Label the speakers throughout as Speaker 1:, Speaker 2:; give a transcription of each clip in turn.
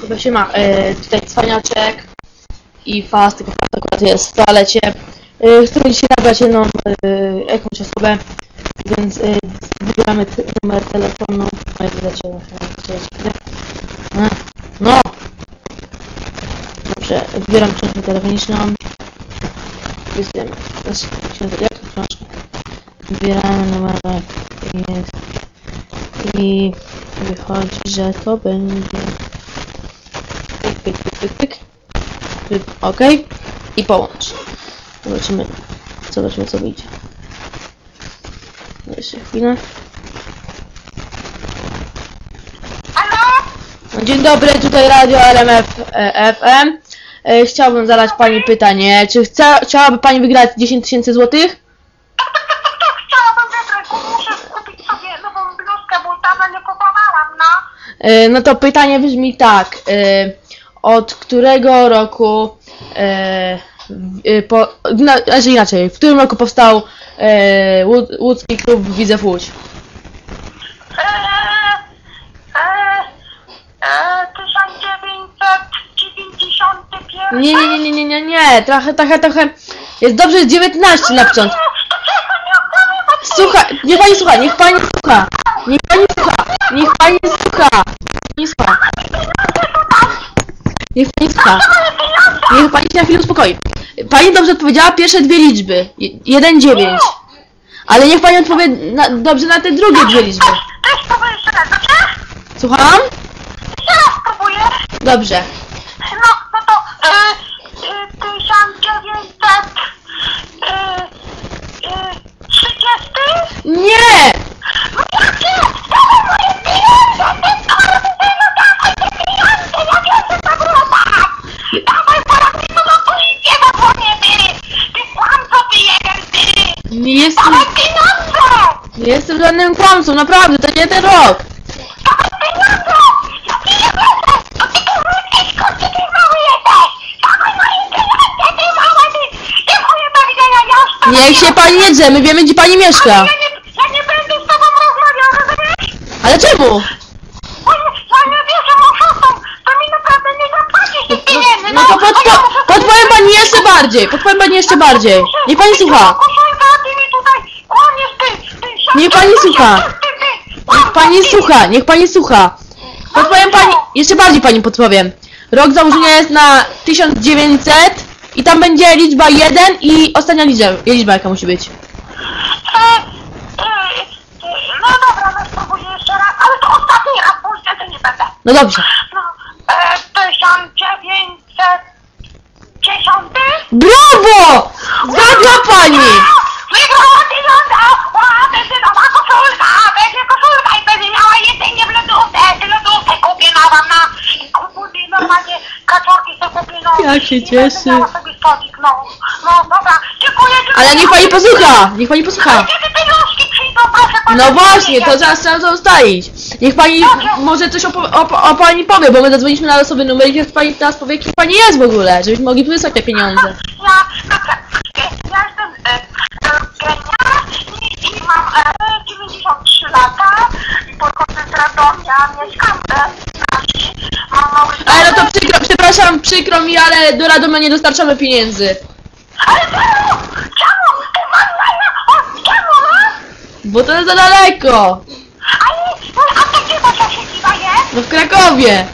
Speaker 1: Chyba się ma. E, tutaj cwaniaczek i fast, tylko fast akurat jest w toalecie. E, chcemy dzisiaj nabrać jedną e, jakąś osobę, więc e, wybieramy numer telefonu. No i wyleciało. E, No! Dobrze, wybieram książkę telefoniczną. Książkę, jak to książka? Wybieramy numer jest i wychodzi, że to będzie pyk, pyk, pyk, pyk, ok i połącz zobaczymy zobaczymy co wyjdzie jeszcze chwilę
Speaker 2: Halo?
Speaker 1: No, dzień dobry tutaj radio RMF e, FM e, chciałbym zadać pani pytanie czy chce, chciałaby pani wygrać 10 tysięcy złotych?
Speaker 2: Chciałabym wygrać, bo muszę kupić sobie nową bluzkę, bo dawno nie kupowałam, no.
Speaker 1: E, No to pytanie brzmi tak. e, Od którego roku e, e, po, na, znaczy inaczej, w którym roku powstał e, Łód- łódzki klub Widzew Łódź?
Speaker 2: 1991.
Speaker 1: Nie, nie, nie, nie, nie, nie, nie, trochę, trochę, trochę. Jest dobrze, jest 19 na początku.
Speaker 2: To czego nie opowiem o
Speaker 1: Słucha, niech pani słucha, niech pani słucha. Niech pani słucha, niech pani słucha. Nie słucha. Niech pani słucha. Niech pani się na chwilę uspokoi. Pani dobrze odpowiedziała pierwsze dwie liczby. 1, 9. Ale niech pani odpowie na, dobrze na te drugie dwie liczby.
Speaker 2: Też spróbuję jeszcze raz, dobrze?
Speaker 1: Słucham?
Speaker 2: Spróbuję.
Speaker 1: Dobrze.
Speaker 2: No, no to e, e, 1900 e, e, 30?
Speaker 1: Nie!
Speaker 2: No jakie? Dawaj moje pieniądze! Ty skurwysynu, dawaj te pieniądze! Ja wiem, że to było tak! Dawaj, zaraz mi to na policję zadzwonię, ty! Ty kłamco, ty jeden, ty!
Speaker 1: Nie jestem,
Speaker 2: Dawaj pieniądze!
Speaker 1: nie jestem żadnym kłamcą, naprawdę, to nie ten rok.
Speaker 2: Dawaj pieniądze! Ja ci nie wierzę! To ty tu wrócisz, kurczę, ty mały jesteś! Dawaj moje pieniądze, ty mały, ty! Dziękuję, do widzenia, ja już to
Speaker 1: Niech się pani nie drze, my wiemy gdzie pani mieszka.
Speaker 2: Ja nie, ja nie będę z tobą rozmawiał, rozumiesz?
Speaker 1: Ale czemu?
Speaker 2: Bo nie, ja nie wierzę oszustom, to mi naprawdę nie zapłacisz tych pieniędzy,
Speaker 1: No to podpo podpowiem pani jeszcze bardziej, podpowiem pani jeszcze bardziej. Niech pani słucha.
Speaker 2: Koszulka, ty mi tutaj kłamiesz, ty, ty,
Speaker 1: Niech pani słucha. Niech pani słucha, niech pani słucha. Podpowiem pani, jeszcze bardziej pani podpowiem. Rok założenia jest na 1900 i tam będzie liczba 1 i ostatnia liczba, liczba jaka musi być.
Speaker 2: No dobra, no spróbuję jeszcze raz, ale to ostatni raz, bo już więcej nie będę.
Speaker 1: No dobrze.
Speaker 2: No, e, 1910?
Speaker 1: Brawo! Zgadła pani!
Speaker 2: Kaczorki sobie kupię, no!
Speaker 1: Jak się
Speaker 2: miała sobie stolik, no! No, dobra, dziękuję, dziękuję!
Speaker 1: Ale niech pani posłucha, niech pani posłucha.
Speaker 2: Kiedy pieniążki przyjdą, proszę pani
Speaker 1: No właśnie, to zaraz trzeba to ustalić. Niech pani może coś o, o, o pani powie, bo my zadzwoniliśmy na losowy numer i niech pani teraz powie, kim pani jest w ogóle, żebyśmy mogli wysłać te pieniądze.
Speaker 2: Ja, dobrze, ja jestem e, e, Genia i, i mam e, 93 lata i pochodzę z Radomia, mieszkam e, na wsi, mam mały
Speaker 1: Ale no
Speaker 2: domek.
Speaker 1: to przykro, przepraszam, przykro mi, ale do Radomia nie dostarczamy pieniędzy.
Speaker 2: Ale czemu? Czemu? Ty mam na o, czemu, no?
Speaker 1: Bo to jest za daleko.
Speaker 2: Ale, a to gdzie wasza siedziba jest?
Speaker 1: No w Krakowie.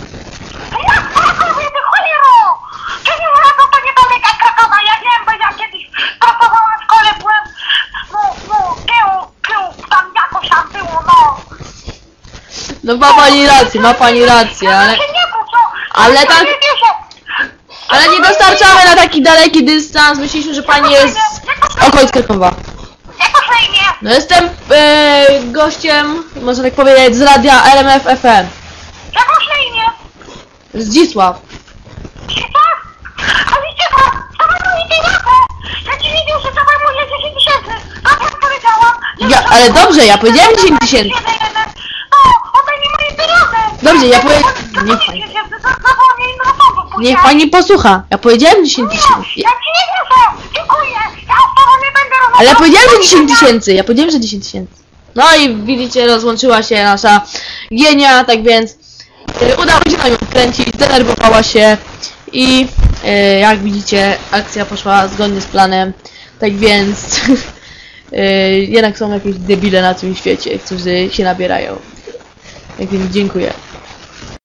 Speaker 2: Jak Krakowie, ty cholero! Przecież Radom to niedaleko Krakowa, ja wiem, bo ja kiedyś pracowałam w szkole, byłem, no, no, tył, tył, tam jakoś tam było, no.
Speaker 1: No ma pani rację, ma pani rację, ale,
Speaker 2: Ja się nie bój, co?
Speaker 1: Ale
Speaker 2: Ja
Speaker 1: tak-
Speaker 2: nie wierzę.
Speaker 1: Ale nie dostarczamy na taki daleki dystans. Myśleliśmy, że pani jest z okolic Krakowa. No jestem e, gościem, można tak powiedzieć, z radia RMF FM.
Speaker 2: Na imię?
Speaker 1: Zdzisław.
Speaker 2: Krzysztof? A wiecie co? Ja ci nie wierzę, dawaj moje 10 tysięcy! Powiedziałam!
Speaker 1: Ja, ale dobrze, ja powiedziałem 10 tysięcy.
Speaker 2: Oddaj mi moje pieniądze!
Speaker 1: Dobrze, ja powie-
Speaker 2: Niech
Speaker 1: Niech
Speaker 2: pani
Speaker 1: posłucha. Ja powiedziałem 10 tysięcy.
Speaker 2: Ja ci nie proszę, dziękuję. Ja z tobą nie będę rozmawiał.
Speaker 1: Ale ja powiedziałem, że 10 tysięcy. Ja powiedziałem, że 10 tysięcy. No i widzicie, rozłączyła się nasza genia, tak więc y, udało się na nią kręcić, zdenerwowała się i yy, jak widzicie, akcja poszła zgodnie z planem. Tak więc yy, jednak są jakieś debile na tym świecie, którzy się nabierają. Jak więc dziękuję.